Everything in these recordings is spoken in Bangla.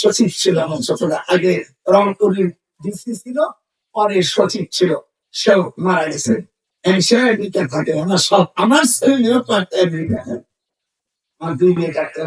ছোট ছিল ছিল আগে রংপুরের ডিসি ছিল পরে সচিব ছিল সেও মারা গেছে আমেরিকা থাকে আমার সব আমার থাকে। আমার দুই মেয়ে ডাক্তার।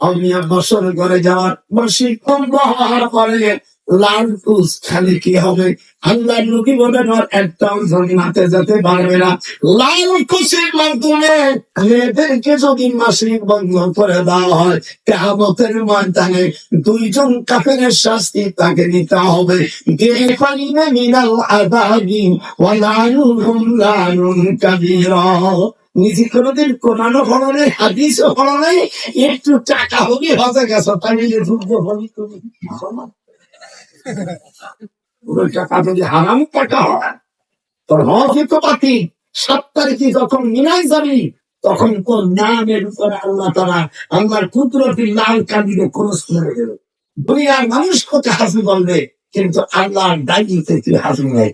অমিয়া বছর করে যাওয়ার প্রশিক্ষণ হওয়ার পরে লাল খালি কি হবে? একটাও জন্মাতে যেতে পারবে না। মাধ্যমে মেয়েদেরকে যদি মাসিক বন্ধ করে দেওয়া হয় কেহামতের ময়দানে দুইজন কাফেরের শাস্তি তাকে নিতে হবে। মিনাল লানুন কাবীরা। নিজে কোনোদিন নাই, হাদিসও পড়ো নাই, একটু টাকা হবে হজে গেছো তাই যুদ্ধ হলি তুমি। পুরো টাকা যদি হারাম টাকা হয়। তোর তো পাতি সাত তারিখে যখন মিনাই যাবি তখন কোন নামের উপরে আল্লাহ তারা আল্লাহর কুদরতি লাল খরচ করে দেবে। দুনিয়ার মানুষ কোথায় হাসি বলবে কিন্তু আল্লাহর ডাইনিতে তুই হাসি নেই।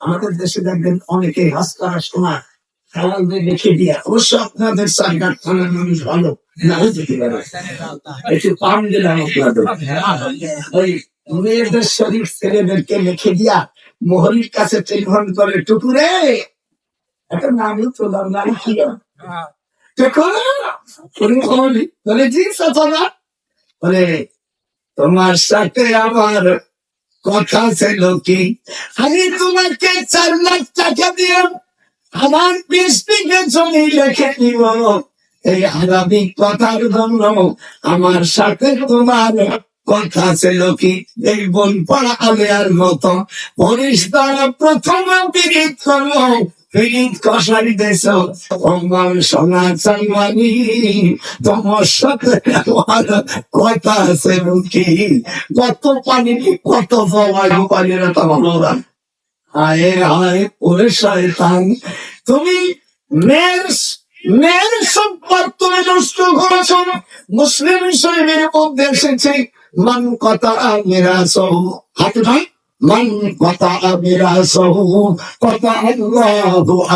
আমাদের দেশে দেখবেন অনেকে হাস করার সময় খেলালদের রেখে দিয়ে অবশ্য আপনাদের সাইডার থানার মানুষ ভালো নাও যেতে পারে। একটু পাম দিলাম আপনাদের। ওই মেয়েদের শরীর ছেলেদেরকে রেখে দিয়া মোহরির কাছে টেলিফোন করে টুকুরে একটা নামই তোলার নাম কি বলে। তোমার সাথে আমার কথা ছিল কি? আমি তোমাকে চার লাখ টাকা দিয়ে আমার বিঘে জমি রেখে দিব। এই আরবি কথার জন্য আমার সাথে তোমার কথা ছিল কি? এই বন পড়া আলেয়ার মতো। পরিষ্কার প্রথম পিরিত করল পিরিত কষারি দেশ সোনা তোমার সাথে আমার কথা ছিল কি? কত পানি, কত জমাই পানি, না তোমার হায় হায়, ওরে শয়তান। তুমি মেয়ের মেয়ের সম্পদ তুমি নষ্ট করেছ। মুসলিম শরীরের মধ্যে এসেছে মান কথা মেরা সহ হাত ভাই মান কথা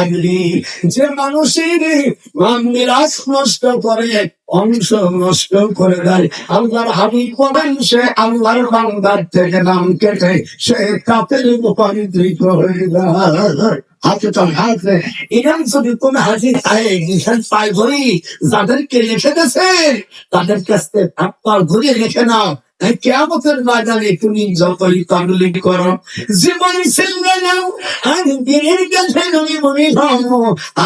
আগলি যে মানুষের মিরাজ নষ্ট করে, অংশ নষ্ট করে দেয়, আল্লাহর হাবিব বলেন, সে আল্লাহর বান্দার থেকে নাম কেটে সে কাপের রূপান্তরিত হয়ে যায়। তাদের কাছে আপনার ধরে লিখে নাও। কেমতের বাজারে তুমি যতই তাবলিগ করো, জীবন ছিলবে নাও আর দিনের কাছে তুমি মনে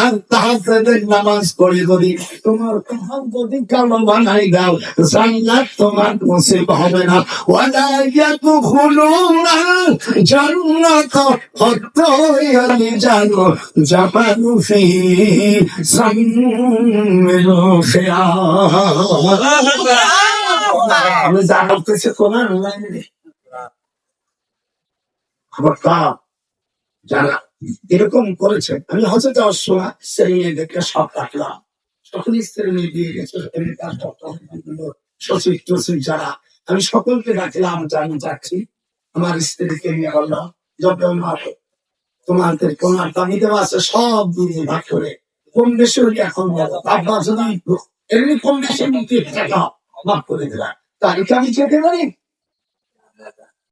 আর তাহাদের নামাজ পড়ি করি তোমার কথা যদি কালো বানাই দাও, জান্নাত তোমার নসিব হবে না। ওয়ালা ইয়াদখুলুনা জান্নাত হাত্তা ইয়ালিজানু জাবালু ফি সামিল আমি যা বলতেছি তোমার খবর কার যারা এরকম করেছে, আমি হজে যাওয়ার সময় সেই মেয়েদেরকে সব রাখলাম। সকল স্ত্রী মেয়ে দিয়ে গেছে সচিব, টচিব যারা, আমি সকলকে ডাকলাম যে আমি যাচ্ছি। আমার স্ত্রীকে নিয়ে বললাম যত মাকে তোমাদের তোমার দামি দেওয়া আছে? সব দিয়ে ভাগ করে। কম বেশি হলে এখন তারপর যদি এমনি কম বেশি নিতে টাকা まあ、これぐらい。誰かたいいけてない。